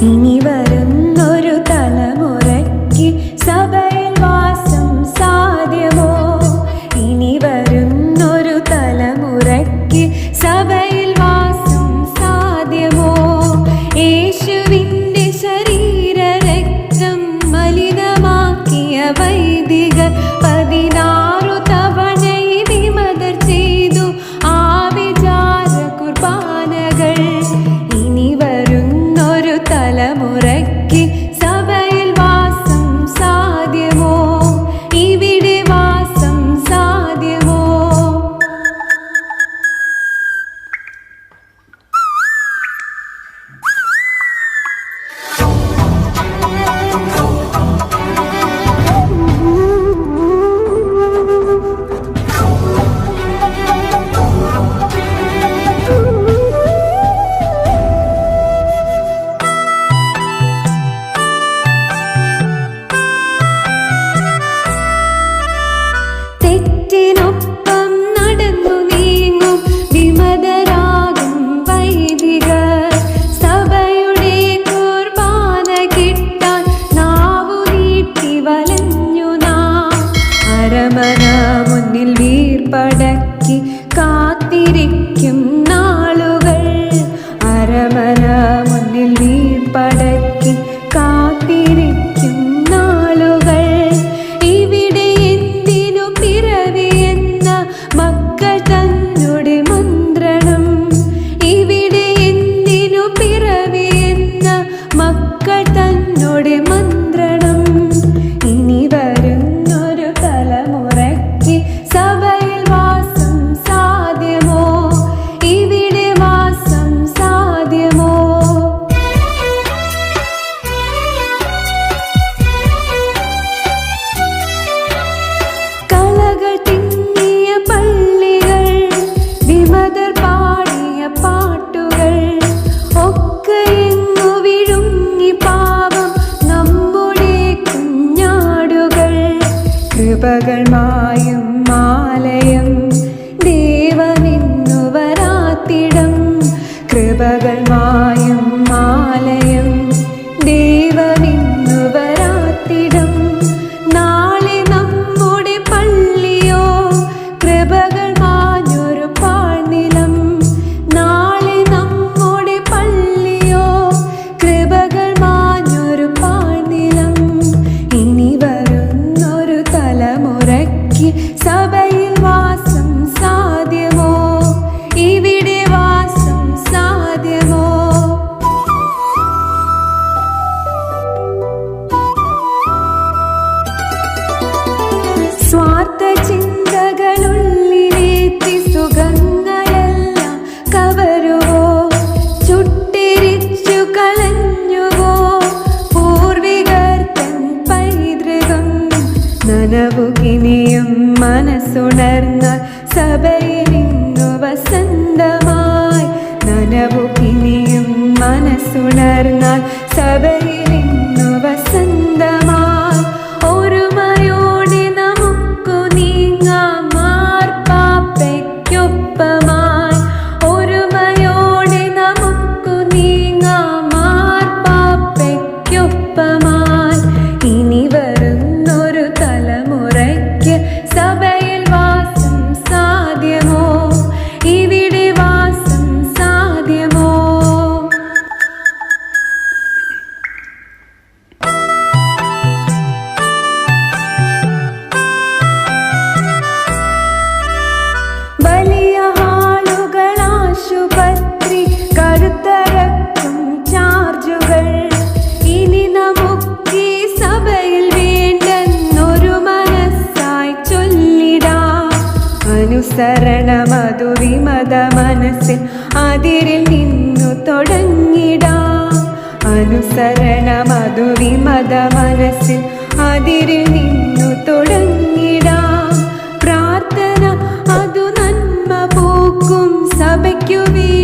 see me ആർത്ത ചിന്തകളുള്ളിലേത്തി സുഖങ്ങളെല്ലാം കവരുവോ? ചുട്ടിരിച്ചു കളഞ്ഞുവോ? പൂർവികർ തൻ പൈതൃകം നനവുകിനിയും മനസ്സുണർന്ന സഭയിൽ വസന്ത ശരണമതു വിമത മനസ്സിൽ അതിരിൽ നിന്നു തുടങ്ങിടാ. അനുസരണമതു വിമത മനസ്സിൽ അതിരിൽ നിന്നു തുടങ്ങിടാ. പ്രാർത്ഥന അതു നന്മ പോക്കും സഭയ്ക്കു വീ